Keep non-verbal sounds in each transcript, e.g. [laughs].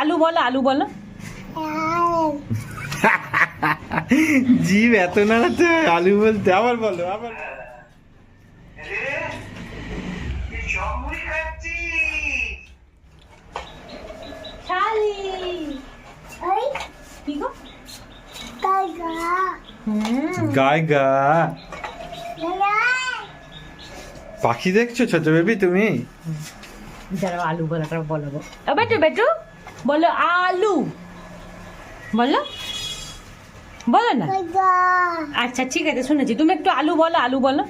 আলু বলো আলু বলো। জীব এত নাড়াতে আলু বলতে আবার বলো আবার শালি। কি গো? হুম। গায় গা পাখি দেখছ ছোট বেবি তুমি? যারা আলু বলাটা বলো গো। ও বেটু বেটু। বলো আলু। বলো। বলো না। আচ্ছা ঠিক আছে শুনেছি। তুমি একটু আলু বলো আলু বলো।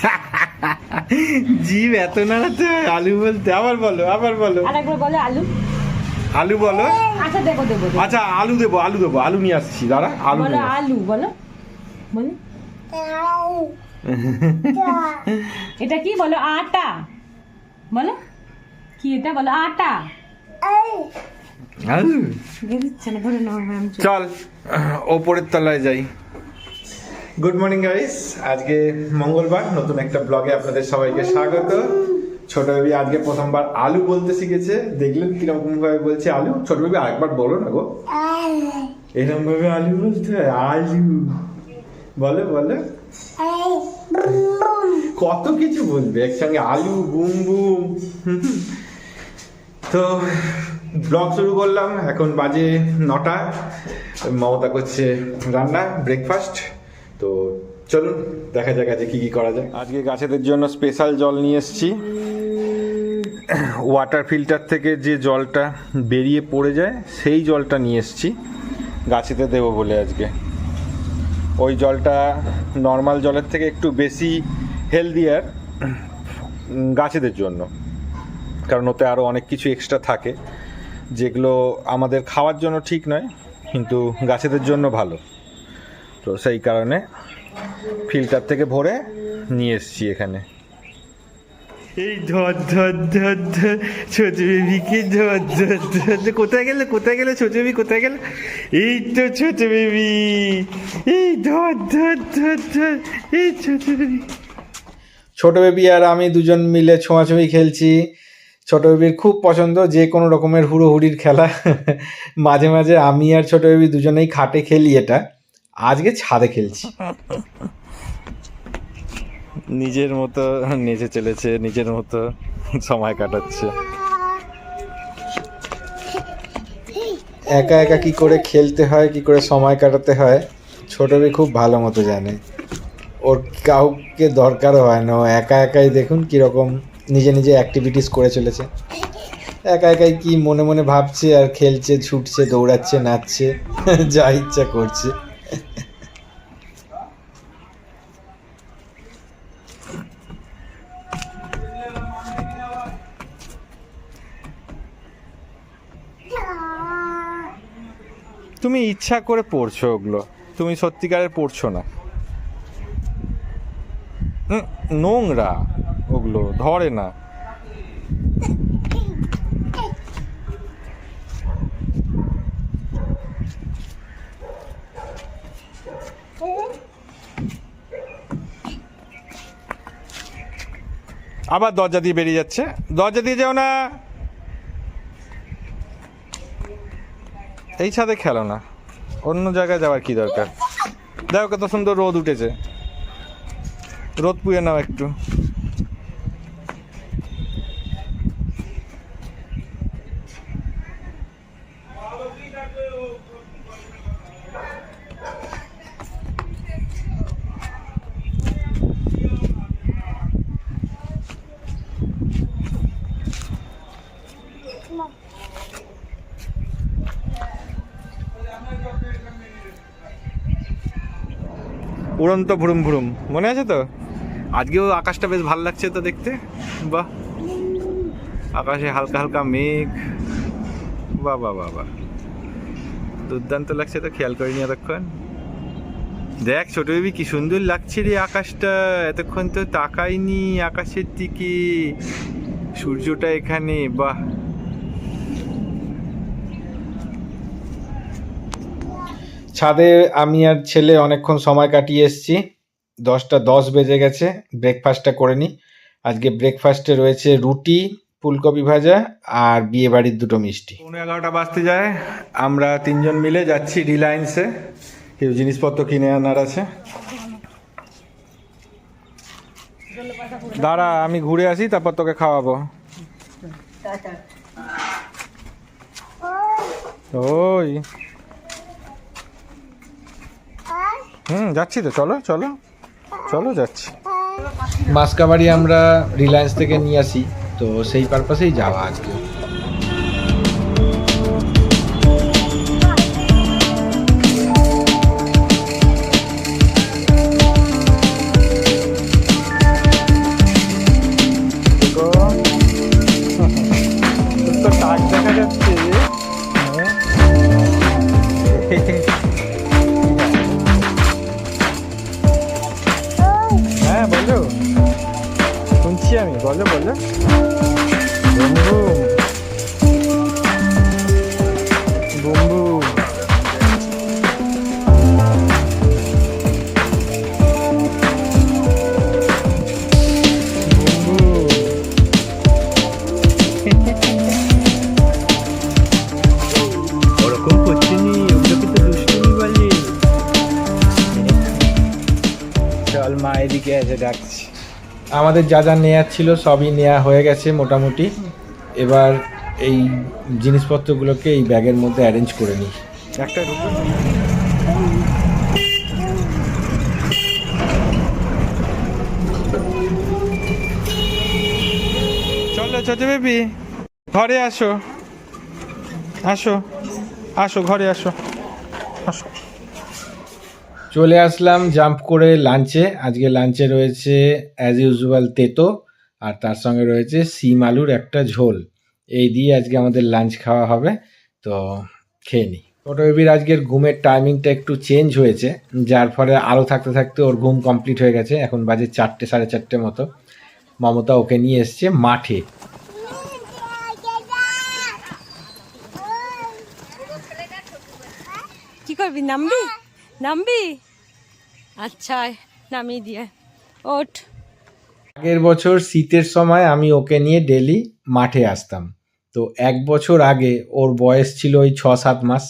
[laughs] জীব এত নাড়াতে আলু বলতে। আবার বলো আবার বলো। আর একবার বলো আলু। আলু বলো। আচ্ছা দেবো দেবো। আচ্ছা আলু দেবো আলু দেবো আলু নিয়ে আসছি দাঁড়া আলু বলো আলু বলো। বলো। [laughs] এটা কি? বলো আটা। বলো। কি এটা বলো? আটা। চল ওপরের তলায় যাই। গুড মর্নিং গাইস আজকে মঙ্গলবার নতুন একটা ব্লগে আপনাদের সবাইকে স্বাগত। ছোট বেবি আজকে প্রথমবার আলু বলতে শিখেছে। দেখলেন কীরকম ভাবে বলছে আলু? ছোট বেবি আরেকবার বলো না গো। এরকম ভাবে আলু বলতে আলু। বলে বলো। কত কিছু বলবে? একসঙ্গে আলু বুম বুম। তো ব্লগ শুরু করলাম, এখন বাজে নটা। মমতা করছে রান্না ব্রেকফাস্ট তো চলুন, দেখা যাক আজকে কি কি করা যায়। আজকে গাছেদের জন্য স্পেশাল জল নিয়ে এসেছি। ওয়াটার ফিল্টার থেকে যে জলটা বেরিয়ে পড়ে যায়, সেই জলটা নিয়ে এসেছি। গাছেতে দেবো বলে আজকে। ওই জলটা নর্মাল জলের থেকে একটু বেশি হেলদিয়ার গাছেদের জন্য। কারণ ওতে আরও অনেক কিছু এক্সট্রা থাকে যেগুলো আমাদের খাওয়ার জন্য ঠিক নয় কিন্তু গাছেদের জন্য ভালো। তো সেই কারণে ফিল্টার থেকে ভরে নিয়ে এসছি এখানে। এই ধর ধর ধর ধর ছোট বেবিকে ধর ধর ধর। কোথায় গেলে কোথায় গেলে ছোট বেবি কোথায় গেলে? এই তো ছোট এই ধর ধর ধর ধর এই ছোট বেবি ছোট বেবি আর আমি দুজন মিলে ছোঁয়াছুঁয়ি খেলছি। ছোট বেবির খুব পছন্দ যে কোনো রকমের হুড়োহুড়ির খেলা। [laughs] মাঝে মাঝে আমি আর ছোট বেবি দুজনেই খাটে খেলি এটা। আজকে ছাদে খেলছি। নিজের মতো নেচে চলেছে নিজের মতো সময় কাটাচ্ছে। একা একা কি করে খেলতে হয় কি করে সময় কাটাতে হয় ছোট বেবি খুব ভালো মতো জানে। ওর কাউকে দরকারও হয় না ও একা একাই দেখুন কীরকম নিজে নিজে অ্যাক্টিভিটিস করে চলেছে। একা একাই কি মনে মনে ভাবছে আর খেলছে, ছুটছে, দৌড়াচ্ছে, নাচছে, [laughs] যা ইচ্ছা করছে। তুমি ইচ্ছা করে পড়ছো ওগুলো। তুমি সত্যিকারের পড়ছো না। নোংরা। ওগুলো ধরে না। আবার দরজা দিয়ে বেরিয়ে যাচ্ছে। দরজা দিয়ে যাও না। এই ছাদে খেলো না। অন্য জায়গায় যাওয়ার কি দরকার? দেখো কত সুন্দর রোদ উঠেছে। রোদ পুয়ে নাও একটু। উড়ন্ত ভুরুম ভুরুম। মনে আছে তো? আজকেও আকাশটা বেশ ভালো লাগছে তো দেখতে। বাহ। আকাশে হালকা হালকা মেঘ। বাহ বাহ বাহ বাহ। দুর্দান্ত লাগছে তো, খেয়াল করিনি এতক্ষণ। দেখ, ছোট বেবি, কি সুন্দর লাগছে রে আকাশটা। এতক্ষণ তো তাকাইনি আকাশের দিকে। সূর্যটা এখানে, বাহ। ছাদে আমি আর ছেলে অনেকক্ষণ সময় কাটিয়ে এসেছি। দশটা দশ বেজে গেছে ব্রেকফাস্টটা করে নিই। আজকে ব্রেকফাস্টে রয়েছে রুটি ফুলকপি ভাজা আর বিয়ে বাড়ির দুটো মিষ্টি। পনেরো এগারোটা বাজতে যায়। আমরা তিনজন মিলে যাচ্ছি রিলায়েন্সে কিছু জিনিসপত্র কিনে আনার আছে। দাঁড়া আমি ঘুরে আসি তারপর তোকে খাওয়াবো। ওই। হুম, যাচ্ছি তো, চলো চলো চলো যাচ্ছি। মাসকাবাড়ি আমরা রিলায়েন্স থেকে নিয়ে আসি, তো সেই পারপাসেই যাওয়া আজকে। দুষ্টুমি বলে চল মা এদিকে এসে ডাকছি। আমাদের যা যা নেওয়ার ছিল সবই নেওয়া হয়ে গেছে মোটামুটি। এবার এই জিনিসপত্রগুলোকে এই ব্যাগের মধ্যে অ্যারেঞ্জ করে নিই। একটা চলো ঘরে আসো। আসো আসো, ঘরে আসো। চলে আসলাম জাম্প করে লাঞ্চে আজকে লাঞ্চে রয়েছে অ্যাজ ইউজুয়াল তেতো। আর তার সঙ্গে রয়েছে সিম আলুর একটা ঝোল। এই দিয়ে আজকে আমাদের লাঞ্চ খাওয়া হবে। তো খেয়ে নিই ছোটো বেবির আজকের ঘুমের টাইমিংটা একটু চেঞ্জ হয়েছে। যার ফলে আলো থাকতে থাকতে ওর ঘুম কমপ্লিট হয়ে গেছে। এখন বাজে চারটে, সাড়ে চারটে মতো। মমতা ওকে নিয়ে এসছে মাঠে। কি করবি, নামবি? নামবি? আচ্ছা নামিয়ে দিয়ে। ওঠ। আগের বছর শীতের সময় আমি ওকে নিয়ে ডেলি মাঠে আসতাম। তো এক বছর আগে ওর বয়স ছিল ওই ছ সাত মাস।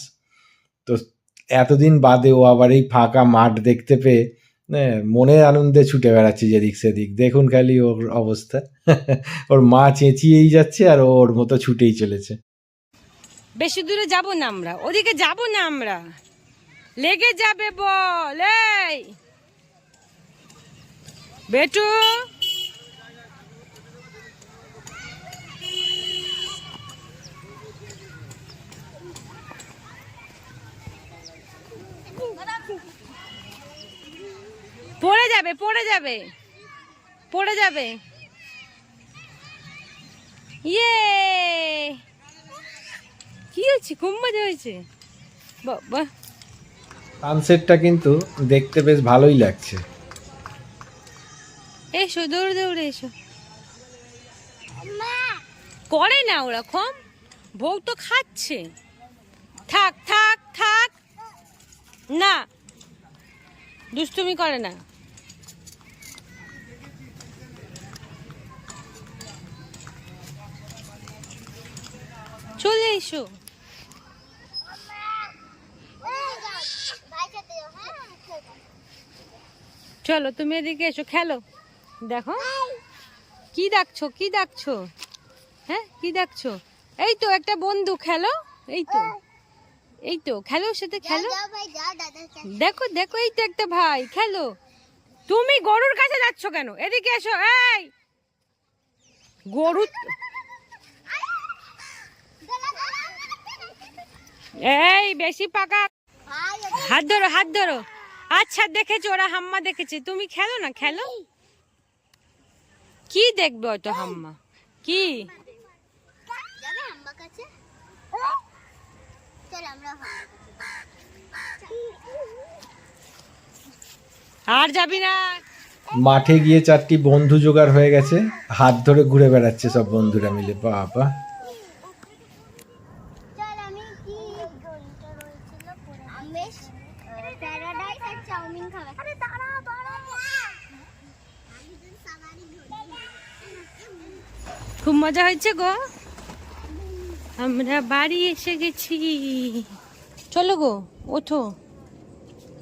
তো এতদিন বাদে ও আবার এই ফাঁকা মাঠ দেখতে পেয়ে হ্যাঁ, মনের আনন্দে ছুটে বেড়াচ্ছে যেদিক সেদিক। দেখুন খালি ওর অবস্থা। ওর মা চেঁচিয়েই যাচ্ছে আর ওর মতো ছুটেই চলেছে। বেশি দূরে যাব না আমরা। ওদিকে যাব না আমরা। লেগে যাবে বল, এই। বেটু। পড়ে যাবে পড়ে যাবে পড়ে যাবে। ইয়ে। কি হয়েছে? খুব মজা হয়েছে। বাবা সানসেটটা কিন্তু দেখতে বেশ ভালোই লাগছে। এসো, দৌড়ে দৌড়ে এসো। করে না ওরকম। বউ তো খাচ্ছে। থাক থাক থাক। না। দুষ্টুমি করে না। চলে এসো। চলো তুমি এদিকে এসো খেলো। দেখো। কি ডাকছো কি ডাকছো হ্যাঁ কি ডাকছো এই তো একটা বন্ধু খেলো। এই তো। এই তো খেলো সাথে খেলো। দেখো দেখো এই তো একটা ভাই খেলো। তুমি গরুর কাছে যাচ্ছ কেন? এদিকে এসো এই! গরু এই বেশি পাকা। হাত ধরো হাত ধরো। আচ্ছা দেখেছ ওরা হাম্মা দেখেছে। তুমি খেলো না? খেলো? কি দেখবে অত হাম্মা? কি? আর যাবি না? মাঠে গিয়ে চারটি বন্ধু জোগাড় হয়ে গেছে। হাত ধরে ঘুরে বেড়াচ্ছে সব বন্ধুরা মিলে। বাবা চল আমি কি গলিটা রয়েছিল আমেশ প্যারাডাইস আর চাউমিন খাবে আরে দাঁড়া দাঁড়া আমি তো সাবারি খুব মজা হয়েছে গো। আমরা বাড়ি এসে গেছি। চলো গো ওঠো।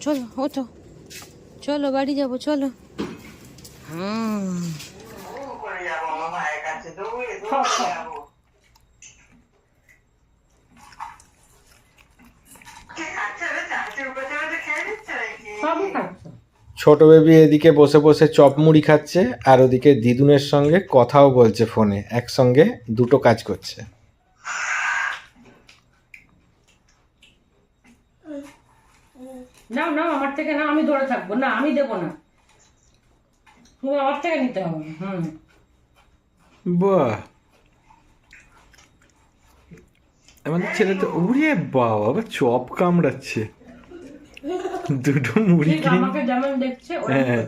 চলো ওঠো। চলো বাড়ি যাব চলো। হুম। সবই ছোট বেবি এদিকে বসে বসে চপ মুড়ি খাচ্ছে আর ওদিকে দিদুনের সঙ্গে কথাও বলছে ফোনে একসঙ্গে দুটো কাজ করছে। নাও নাও আমার থেকে না আমি ধরে থাকব। না আমি দেবো না। তুমি আমার থেকে নিতে হবে হুম। বাহ। আমাদের ছেলে তো উড়িয়ে বাবা চপ কামড়াচ্ছে। দুটো মুড়ি আমাকে যেমন দেখছে হ্যাঁ।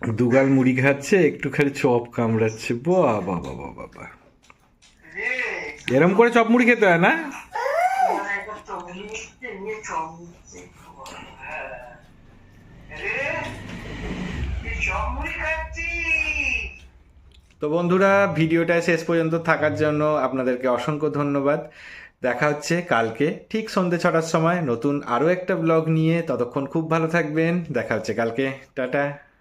দুগাল মুড়ি খাচ্ছে একটু খালি চপ কামড়াচ্ছে। বাহ বাবা বাবা বা এরম করে চপ মুড়ি খেতে হয় না? তো বন্ধুরা ভিডিওটা শেষ পর্যন্ত থাকার জন্য আপনাদেরকে অসংখ্য ধন্যবাদ। দেখা হচ্ছে কালকে, ঠিক সন্ধ্যে ছটার সময়। নতুন আরও একটা ব্লগ নিয়ে ততক্ষণ খুব ভালো থাকবেন। দেখা হচ্ছে কালকে। টাটা।